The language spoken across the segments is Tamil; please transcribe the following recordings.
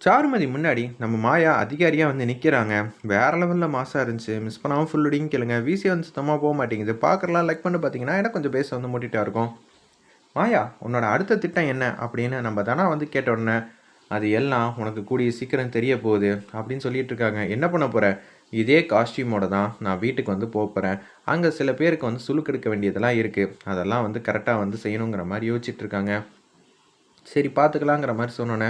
சாருமதி முன்னாடி நம்ம மாயா அதிகாரியாக வந்து நிற்கிறாங்க வேற லெவலில் மாசாக இருந்துச்சு. மிஸ் பண்ணாமல் ஃபுல் அடிங்க கேளுங்க. விசி வந்து சுத்தமாக போக மாட்டேங்குது. பார்க்குறலாம் லைக் பண்ணி பார்த்தீங்கன்னா எனக்கு கொஞ்சம் பேச வந்து மூட்டிகிட்டா இருக்கும். மாயா உன்னோட அடுத்த திட்டம் என்ன? அப்படின்னு நம்ம தானா வந்து கேட்ட உடனே அது எல்லாம் உனக்கு கூடிய சீக்கிரம் தெரிய போகுது அப்படின்னு சொல்லிட்டு இருக்காங்க. என்ன பண்ண போகிற இதே காஸ்டியூமோட தான் நான் வீட்டுக்கு வந்து போக போகிறேன் அங்கே சில பேருக்கு வந்து சுழுக்கு எடுக்க வேண்டியதெல்லாம் இருக்குது அதெல்லாம் வந்து கரெக்டாக வந்து செய்யணுங்கிற மாதிரி யோசிச்சுட்ருக்காங்க சரி பார்த்துக்கலாங்கிற மாதிரி சொன்னோன்னே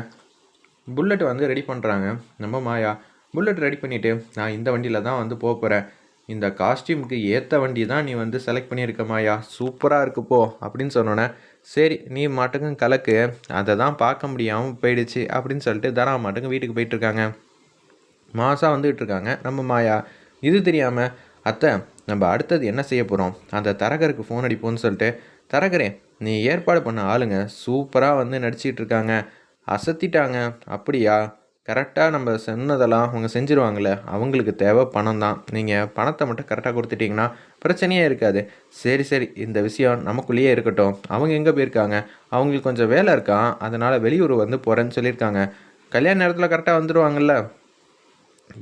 புல்லட் வந்து ரெடி பண்ணுறாங்க நம்ம மாயா புல்லட் ரெடி பண்ணிவிட்டு நான் இந்த வண்டியில் தான் வந்து போக போகிறேன் இந்த காஸ்டியூமுக்கு ஏற்ற வண்டி தான் நீ வந்து செலக்ட் பண்ணியிருக்க மாயா. சூப்பராக இருக்கு போ அப்படின்னு சொன்னோன்னே சரி நீ மாட்டுக்கும் கலக்கு அதை தான் பார்க்க முடியாமல் போயிடுச்சு அப்படின்னு சொல்லிட்டு தரா மாட்டுக்கும் வீட்டுக்கு போயிட்டுருக்காங்க. மாசாக வந்துகிட்டு இருக்காங்க. நம்ம மாயா இது தெரியாமல் அத்தை நம்ம அடுத்தது என்ன செய்ய போகிறோம் அந்த தரகருக்கு ஃபோன் அடிப்போம்னு சொல்லிட்டு தரகரே நீ ஏற்பாடு பண்ண ஆளுங்க சூப்பராக வந்து நடிச்சிட்டு இருக்காங்க. அசத்திட்டாங்க. அப்படியா? கரெக்டாக நம்ம சொன்னதெல்லாம் அவங்க செஞ்சுருவாங்களே. அவங்களுக்கு தேவை பணம் தான். நீங்கள் பணத்தை மட்டும் கரெக்டாக கொடுத்துட்டிங்கன்னா பிரச்சனையே இருக்காது. சரி சரி. இந்த விஷயம் நமக்குள்ளேயே இருக்கட்டும். அவங்க எங்கே போயிருக்காங்க? அவங்களுக்கு கொஞ்சம் வேலை இருக்கான் அதனால் வெளியூர் வந்து போகிறேன்னு சொல்லியிருக்காங்க. கல்யாண நேரத்தில் கரெக்டாக வந்துடுவாங்கல்ல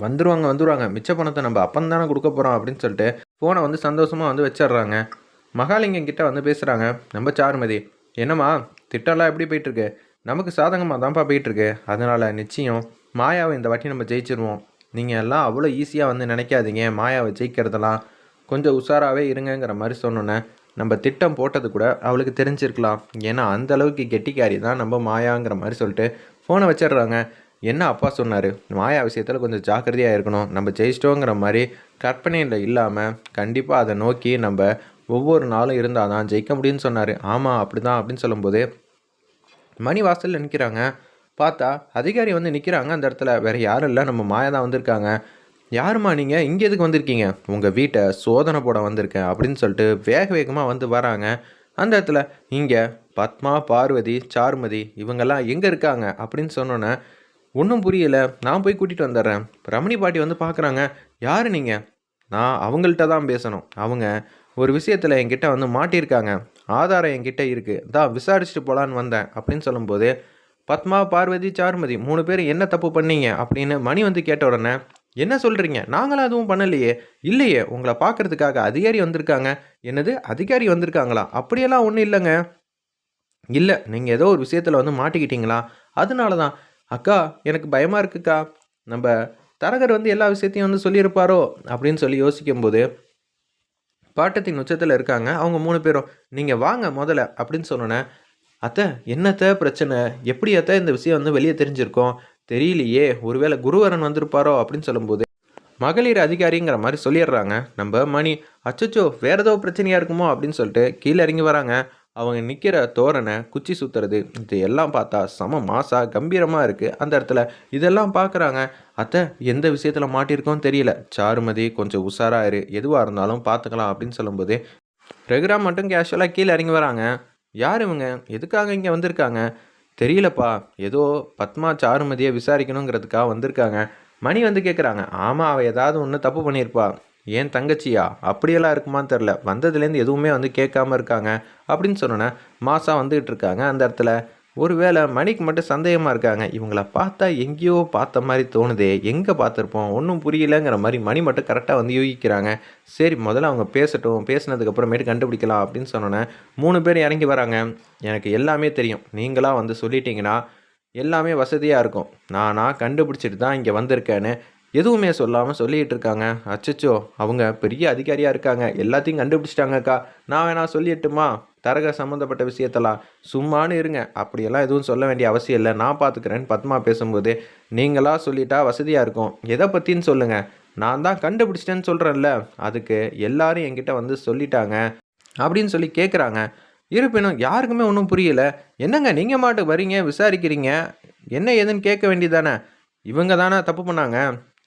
வந்துருவாங்க வந்துடுவாங்க மிச்ச பணத்தை நம்ம அப்பன் தானே கொடுக்க போகிறோம் அப்படின்னு சொல்லிட்டு ஃபோனை வந்து சந்தோஷமாக வந்து வச்சிடுறாங்க. மகாலிங்கம் கிட்டே வந்து பேசுகிறாங்க நம்ம சாருமதி. என்னம்மா திட்டம்லாம் எப்படி போயிட்டுருக்கு நமக்கு சாதகமாக தான்ப்பா போயிட்டுருக்கு. அதனால் நிச்சயம் மாயாவை இந்த வாட்டி நம்ம ஜெயிச்சிருவோம். நீங்கள் எல்லாம் அவ்வளோ ஈஸியாக வந்து நினைக்காதீங்க. மாயாவை ஜெயிக்கிறதெல்லாம் கொஞ்சம் உஷாராகவே இருங்கங்கிற மாதிரி சொன்னோன்னே நம்ம திட்டம் போட்டது கூட அவளுக்கு தெரிஞ்சிருக்கலாம். ஏன்னா அந்த அளவுக்கு கெட்டிக்காரி தான் நம்ம மாயாங்கிற மாதிரி சொல்லிட்டு ஃபோனை வச்சிடுறாங்க. என்ன அப்பா சொன்னார்? மாயா விஷயத்தில் கொஞ்சம் ஜாக்கிரதையாக இருக்கணும். நம்ம ஜெயிச்சிட்டோங்கிற மாதிரி கற்பனையில் இல்லாமல் கண்டிப்பாக அதை நோக்கி நம்ம ஒவ்வொரு நாளும் இருந்தால் தான் ஜெயிக்க முடியும்னு சொன்னார். ஆமாம் அப்படி தான் அப்படின்னு சொல்லும்போது மணி வாசலில் நிற்கிறாங்க பார்த்தா அதிகாரி வந்து நிற்கிறாங்க அந்த இடத்துல வேறு யாரும் இல்லை. நம்ம மாயா தான் வந்திருக்காங்க. யாரும்மா நீங்கள் இங்கே எதுக்கு வந்திருக்கீங்க? உங்கள் வீட்டை சோதனை போட வந்திருக்கேன். அப்படின்னு சொல்லிட்டு வேக வேகமாக வந்து வராங்க. அந்த இடத்துல இங்கே பத்மா பார்வதி சார்மதி இவங்கெல்லாம் எங்கே இருக்காங்க? அப்படின்னு சொன்னோன்னே ஒன்றும் புரியல. நான் போய் கூட்டிகிட்டு வந்துடுறேன். ரமணி பாட்டி வந்து பார்க்குறாங்க யார் நீங்கள் நான் அவங்கள்ட்ட தான் பேசணும். அவங்க ஒரு விஷயத்தில் என்கிட்ட வந்து மாட்டியிருக்காங்க. ஆதாரம் என்கிட்ட இருக்குது தான் விசாரிச்சுட்டு போகலான்னு வந்தேன். அப்படின்னு சொல்லும்போது பத்மா பார்வதி சார்மதி மூணு பேர் என்ன தப்பு பண்ணீங்க? அப்படின்னு மணி வந்து கேட்ட உடனே என்ன சொல்கிறீங்க நாங்களும் அதுவும் பண்ணலையே. இல்லையே உங்களை பார்க்கறதுக்காக அதிகாரி வந்திருக்காங்க. என்னது அதிகாரி வந்திருக்காங்களா? அப்படியெல்லாம் ஒன்றும் இல்லைங்க. இல்லை நீங்கள் ஏதோ ஒரு விஷயத்தில் வந்து மாட்டிக்கிட்டீங்களா? அதனால தான் அக்கா எனக்கு பயமாக இருக்குக்கா. நம்ம தரகர் வந்து எல்லா விஷயத்தையும் வந்து சொல்லியிருப்பாரோ? அப்படின்னு சொல்லி யோசிக்கும்போது பாட்டத்தின் உச்சத்தில் இருக்காங்க. அவங்க மூணு பேரும் நீங்கள் வாங்க முதல்ல அப்படின்னு சொன்னோன்னே அத்தை என்னத்த பிரச்சனை? எப்படி அத்தை இந்த விஷயம் வந்து வெளியே தெரிஞ்சிருக்கோம்? தெரியலையே ஒருவேளை குருவரன் வந்திருப்பாரோ? அப்படின்னு சொல்லும்போது மகளிர் அதிகாரிங்கிற மாதிரி சொல்லிடுறாங்க. நம்ம மணி அச்சச்சோ வேறு ஏதோ பிரச்சனையாக இருக்குமோ? அப்படின்னு சொல்லிட்டு கீழே இறங்கி வராங்க. அவங்க நிற்கிற தோரணை குச்சி சுற்றுறது இது எல்லாம் பார்த்தா செம மாசாக கம்பீரமாக இருக்குது அந்த இடத்துல. இதெல்லாம் பார்க்குறாங்க அத்தை எந்த விஷயத்தில் மாட்டியிருக்கோம் தெரியல. சாருமதி கொஞ்சம் உஷாராக இரு. எதுவாக இருந்தாலும் பார்த்துக்கலாம் அப்படின்னு சொல்லும்போது ரெகுரா மட்டும் கேஷுவலாக கீழே இறங்கி வராங்க. யார் இவங்க? எதுக்காக இங்கே வந்திருக்காங்க? தெரியலப்பா. ஏதோ பத்மா சாருமதியை விசாரிக்கணுங்கிறதுக்காக வந்திருக்காங்க. மணி வந்து கேட்குறாங்க ஆமாம் அவள் ஏதாவது ஒன்று தப்பு பண்ணியிருப்பா. ஏன் தங்கச்சியா? அப்படியெல்லாம் இருக்குமான்னு தெரில வந்ததுலேருந்து எதுவுமே வந்து கேட்காம இருக்காங்க. அப்படின்னு சொன்னோன்னே மாதம் வந்துகிட்டு இருக்காங்க அந்த இடத்துல. ஒருவேளை மணிக்கு மட்டும் சந்தேகமாக இருக்காங்க. இவங்கள பார்த்தா எங்கேயோ பார்த்த மாதிரி தோணுதே. எங்கே பார்த்துருப்போம்? ஒன்றும் புரியலங்கிற மாதிரி மணி மட்டும் கரெக்டாக வந்து யூகிக்கிறாங்க சரி முதல்ல அவங்க பேசட்டும். பேசினதுக்கப்புறமேட்டு கண்டுபிடிக்கலாம் அப்படின்னு சொன்னோன்னே மூணு பேர் இறங்கி வராங்க. எனக்கு எல்லாமே தெரியும். நீங்களாக வந்து சொல்லிட்டீங்கன்னா எல்லாமே வசதியாக இருக்கும். நானாக கண்டுபிடிச்சிட்டு தான் இங்கே வந்திருக்கேன்னு எதுவுமே சொல்லாமல் சொல்லிகிட்டு இருக்காங்க அச்சச்சோ அவங்க பெரிய அதிகாரியாக இருக்காங்க. எல்லாத்தையும் கண்டுபிடிச்சிட்டாங்கக்கா. நான் வேணா சொல்லிட்டுமா? தரக சம்மந்தப்பட்ட விஷயத்தெல்லாம் சும்மானு இருங்க. அப்படியெல்லாம் எதுவும் சொல்ல வேண்டிய அவசியம் இல்லை. நான் பார்த்துக்கிறேன்னு பத்மா பேசும்போது நீங்களா சொல்லிட்டா வசதியாக இருக்கும். எதை பற்றின்னு சொல்லுங்கள் நான் தான் கண்டுபிடிச்சிட்டேன்னு சொல்கிறேன்ல அதுக்கு எல்லாரும் என்கிட்ட வந்து சொல்லிட்டாங்க. அப்படின்னு சொல்லி கேட்குறாங்க இருப்பினும் யாருக்குமே ஒன்றும் புரியல. என்னங்க நீங்கள் மாட்டு வரீங்க விசாரிக்கிறீங்க? என்ன ஏதுன்னு கேட்க வேண்டியதானே இவங்க தானே தப்பு பண்ணாங்க.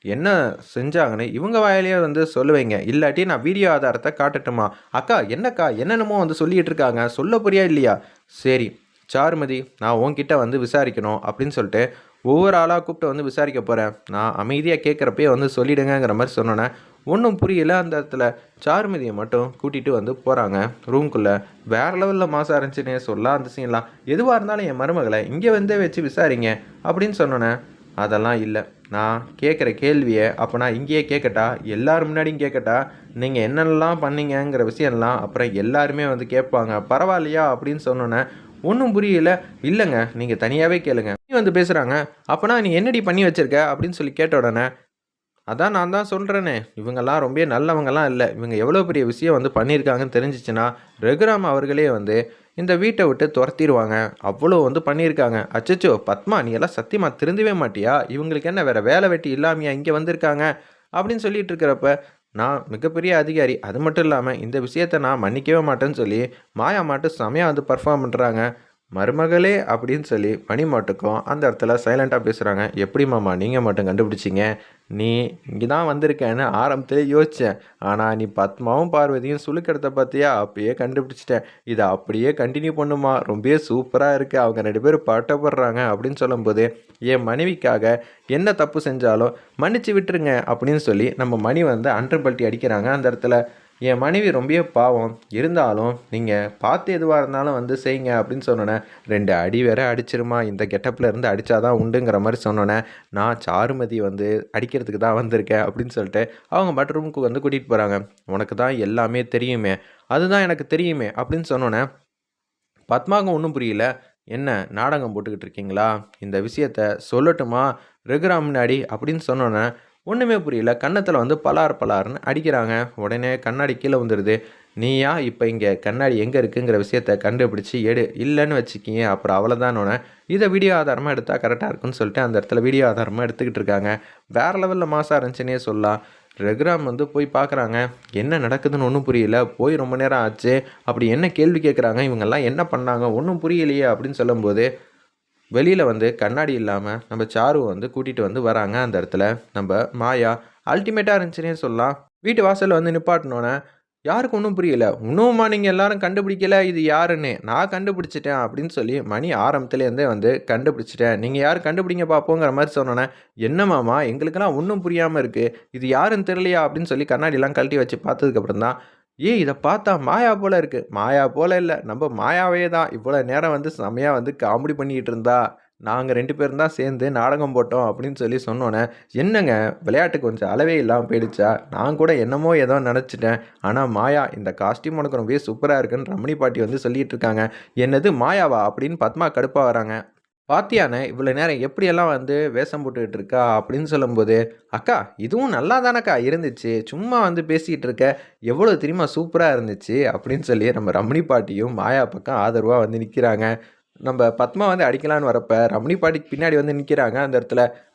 என்ன செஞ்சாங்கன்னு இவங்க வாயிலேயே வந்து சொல்லுவீங்க. இல்லாட்டி நான் வீடியோ ஆதாரத்தை காட்டட்டுமா? அக்கா என்னக்கா என்னென்னமோ வந்து சொல்லிகிட்டு இருக்காங்க. சொல்ல புரியா இல்லையா? சரி சாருமதி நான் உன்கிட்ட வந்து விசாரிக்கணும் அப்படின்னு சொல்லிட்டு ஒவ்வொரு ஆளாக கூப்பிட்டு வந்து விசாரிக்க போகிறேன் நான் அமைதியாக கேட்குறப்பயே வந்து சொல்லிடுங்கங்கிற மாதிரி சொன்னோன்னே ஒன்றும் புரியல. அந்த இடத்துல சாருமதியை மட்டும் கூட்டிகிட்டு வந்து போகிறாங்க ரூம்குள்ளே வேறு லெவலில் மாதம் இருந்துச்சுன்னே சொல்லலாம். அந்த சீன்லாம் எதுவாக இருந்தாலும் என் மருமகளை இங்கே வந்தே வச்சு விசாரிங்க அப்படின்னு சொன்னோன்னே அதெல்லாம் இல்லை. நான் கேட்குற கேள்வியை அப்போ நான் இங்கேயே கேட்கட்டா எல்லோரும் முன்னாடியும் கேட்கட்டா நீங்கள் என்னென்னலாம் பண்ணீங்கங்கிற விஷயம்லாம் அப்புறம் எல்லாருமே வந்து கேட்பாங்க. பரவாயில்லையா? அப்படின்னு சொன்னோன்னே ஒன்றும் புரியல. இல்லைங்க. நீங்கள் தனியாகவே கேளுங்க. நீ வந்து பேசுகிறாங்க அப்போனா நீ என்னடி பண்ணி வச்சிருக்க? அப்படின்னு சொல்லி கேட்ட உடனே அதான் நான் தான் சொல்கிறேனே இவங்கெல்லாம் ரொம்ப நல்லவங்கெல்லாம் இல்லை. இவங்க எவ்வளோ பெரிய விஷயம் வந்து பண்ணியிருக்காங்கன்னு தெரிஞ்சிச்சுன்னா ரகுராம் அவர்களே வந்து இந்த வீட்டை விட்டு துரத்திடுவாங்க. அவ்வளோ வந்து பண்ணியிருக்காங்க. அச்சச்சோ பத்மா நீ எல்லாம் சத்தியமாக திருந்தவே மாட்டியா? இவங்களுக்கு என்ன வேறு வேலை வெட்டி இல்லாமையா இங்கே வந்திருக்காங்க? அப்படின்னு சொல்லிட்டு இருக்கிறப்ப நான் மிகப்பெரிய அதிகாரி. அது மட்டும் இல்லாமல் இந்த விஷயத்தை நான் மன்னிக்கவே மாட்டேன்னு சொல்லி மாயா மாட்டு செமையாக வந்து பர்ஃபார்ம் பண்ணுறாங்க மருமகளே அப்படின்னு சொல்லி மணி மாட்டுக்கும் அந்த இடத்துல சைலண்ட்டாக பேசுகிறாங்க எப்படி மாமா நீங்கள் மட்டும் கண்டுபிடிச்சிங்க? நீ இங்கே தான் வந்திருக்கேன்னு ஆரம்பத்திலே யோசித்தேன் ஆனால் நீ பத்மாவும் பார்வதியும் சுழுக்கிறத பார்த்தியா? அப்பயே கண்டுபிடிச்சிட்டேன். இதை அப்படியே கண்டினியூ பண்ணுமா? ரொம்ப சூப்பராக இருக்குது அவங்க ரெண்டு பேரும் பட்டப்படுறாங்க அப்படின்னு சொல்லும்போது என் மனைவிக்காக என்ன தப்பு செஞ்சாலும் மன்னிச்சு விட்டுருங்க அப்படின்னு சொல்லி நம்ம மணி வந்து அண்டர் பல்ட்டி அடிக்கிறாங்க அந்த இடத்துல. என் மனைவி ரொம்பவே பாவம். இருந்தாலும் நீங்கள் பார்த்து எதுவாக இருந்தாலும் வந்து செய்யுங்க அப்படின்னு சொன்னோன்னே ரெண்டு அடி வேற அடிச்சிருமா இந்த கெட்டப்பில் இருந்து அடித்தாதான் உண்டுங்கிற மாதிரி சொன்னோன்னே நான் சாருமதி வந்து அடிக்கிறதுக்கு தான் வந்திருக்கேன் அப்படின்னு சொல்லிட்டு அவங்க பெட்ரூமுக்கு வந்து கூட்டிகிட்டு போகிறாங்க உனக்கு தான் எல்லாமே தெரியுமே அதுதான் எனக்கு தெரியுமே அப்படின்னு சொன்னோன்னே பத்மாவுக்கும் ஒன்றும் புரியல. என்ன நாடகம் போட்டுக்கிட்டு இருக்கீங்களா? இந்த விஷயத்த சொல்லட்டுமா? ரகுராம் முன்னாடி அப்படின்னு சொன்னோன்னே ஒன்றுமே புரியல. கன்னத்தில் வந்து பலார் பலார்னு அடிக்கிறாங்க. உடனே கண்ணாடி கீழே வந்துடுது நீயா? இப்போ இங்கே கண்ணாடி எங்கே இருக்குங்கிற விஷயத்த கண்டுபிடிச்சி எடு. இல்லைன்னு வச்சுக்கிங்க அப்புறம் அவ்வளோதானோடனே இதை வீடியோ ஆதாரமாக எடுத்தால் கரெக்டாக இருக்குன்னு சொல்லிட்டு அந்த இடத்துல வீடியோ ஆதாரமாக எடுத்துக்கிட்டு இருக்காங்க. வேறு லெவலில் மாசாக இருந்துச்சுன்னே சொல்லலாம். ரெகுராம் வந்து போய் பார்க்குறாங்க என்ன நடக்குதுன்னு ஒன்றும் புரியல. போய் ரொம்ப நேரம் ஆச்சு. அப்படி என்ன கேள்வி கேட்குறாங்க இவங்கெல்லாம் என்ன பண்ணாங்க? ஒன்றும் புரியலையே அப்படின்னு சொல்லும்போது வெளியில் வந்து கண்ணாடி இல்லாமல் நம்ம சாரு வந்து கூட்டிகிட்டு வந்து வராங்க அந்த இடத்துல. நம்ம மாயா அல்டிமேட்டாக இருந்துச்சுன்னே சொல்லலாம். வீட்டு வாசலில் வந்து நிப்பாட்டினோன்னே யாருக்கு ஒன்றும் புரியல? இன்னும்மா நீங்கள் எல்லாரும் கண்டுபிடிக்கல? இது யாருன்னு? நான் கண்டுபிடிச்சிட்டேன் அப்படின்னு சொல்லி மணி ஆரம்பத்துலேருந்தே வந்து கண்டுபிடிச்சிட்டேன். நீங்கள் யார் கண்டுபிடிங்க பார்ப்போங்கிற மாதிரி சொன்னோன்னே என்ன எங்களுக்கெல்லாம் ஒன்றும் புரியாமல் இருக்குது இது யாருன்னு தெரியலையா? அப்படின்னு சொல்லி கண்ணாடிலாம் கழட்டி வச்சு பார்த்ததுக்கப்புறம் தான் ஏய் இதை பார்த்தா மாயா போல இருக்கு. மாயா போல இல்லை. நம்ம மாயாவே தான் இவ்வளோ நேரம் வந்து செமையாக வந்து காமெடி பண்ணிக்கிட்டு இருந்தா. நாங்கள் ரெண்டு பேரும் தான் சேர்ந்து நாடகம் போட்டோம் அப்படின்னு சொல்லி சொன்னோன்னே என்னங்க? விளையாட்டு கொஞ்சம் அளவே இல்லாமல் போயிடுச்சா? நான் கூட என்னமோ ஏதோ நினச்சிட்டேன். ஆனால் மாயா இந்த காஸ்டியூம் உனக்கு ரொம்பவே சூப்பராக இருக்குன்னு ரமணி பாட்டி வந்து சொல்லிகிட்டு இருக்காங்க. என்னது மாயாவா அப்படின்னு பத்மா கடுப்பாக வராங்க. பாத்தியானே இவ்வளோ நேரம் எப்படியெல்லாம் வந்து வேஷம் போட்டுக்கிட்டு இருக்கா அப்படின்னு சொல்லும்போது அக்கா இதுவும் நல்லா தானக்கா இருந்துச்சு. சும்மா வந்து பேசிக்கிட்டு இருக்க எவ்வளோ தெரியுமா சூப்பராக இருந்துச்சு? அப்படின்னு சொல்லி நம்ம ரமணி பாட்டியும் மாயா பக்கம் ஆதரவாக வந்து நிற்கிறாங்க நம்ம பத்மா வந்து அடிக்கலான்னு வரப்போ ரமணி பாட்டிக்கு பின்னாடி வந்து நிற்கிறாங்க அந்த இடத்துல.